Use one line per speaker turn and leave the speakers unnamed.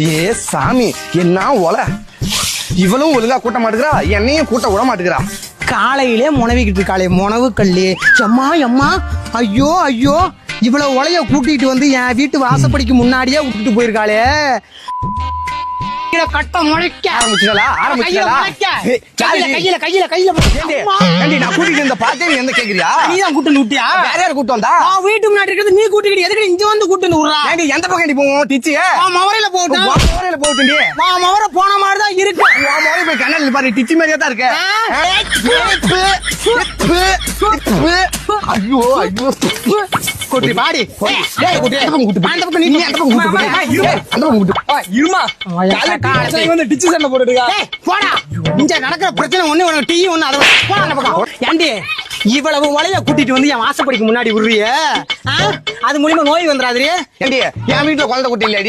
ஏ சாமி என்ன ஒல? இவளும் ஒழுங்கா கூட்ட மாட்டுக்கிறா என்னையும் கூட்ட விட மாட்டுக்கிறா
காலையிலே முனவிக்கிட்டு இருக்காளே முனவு கல்லி. எம்மா எம்மா? ஐயோ ஐயோ. இவ்வளவு உலைய கூட்டிட்டு வந்து என் வீட்டு வாசப்படிக்கு முன்னாடியே விட்டுட்டு போயிருக்காளே. கட்ட முளைக்க.
ஆரம்பிச்சுடலா ஆரம்பிச்சுடலா.
கையில கையில கையில கையில
நான் நீ எந்த கேக்குறியா?
நீதான் கூட்டு விட்டியா
வேற யார் கூட்டு வந்தா?
நான் வீட்டு முன்னாடி இருக்கிறது நீ கூட்டிக்கிட்டு எதுக்கு இங்க வந்து கூட்டு வந்து விடுறா
ஏண்டி எந்த பக்கம் நீ போவோம்? டிச்சியே
நான் மவரையில போகட்டும்.
மோரையில போட்டுண்டி
நான் மவர போன மாதிரி தான் இருக்கு.
உன் மோரை போய் கண்ணாடி பாரு. டிச்சி மாதிரியே தான் இருக்க? ஐயோ ஐயோ
கூட்டி பாடி.
டேய், குட்டி, அந்த பக்கம்.
அந்த பக்கம் நீ
நீ அந்த பக்கம் கூட்டு அந்த பக்கம் கூட்டு.
இருமா. வந்து டிச்சு சண்டை
ஏய், போடா. இங்க நடக்கிற பிரச்சனை ஒண்ணு உனக்கு டீ ஒண்ணு அதை போடா அந்த பக்கம். ஏண்டி? இவ்வளவு வலைய கூட்டிட்டு வந்து என் வாசப்படிக்கு முன்னாடி உருவிய அது மூலியமா நோய் வந்துடாது.
என் வீட்டுல குழந்தை குட்டி இல்லடி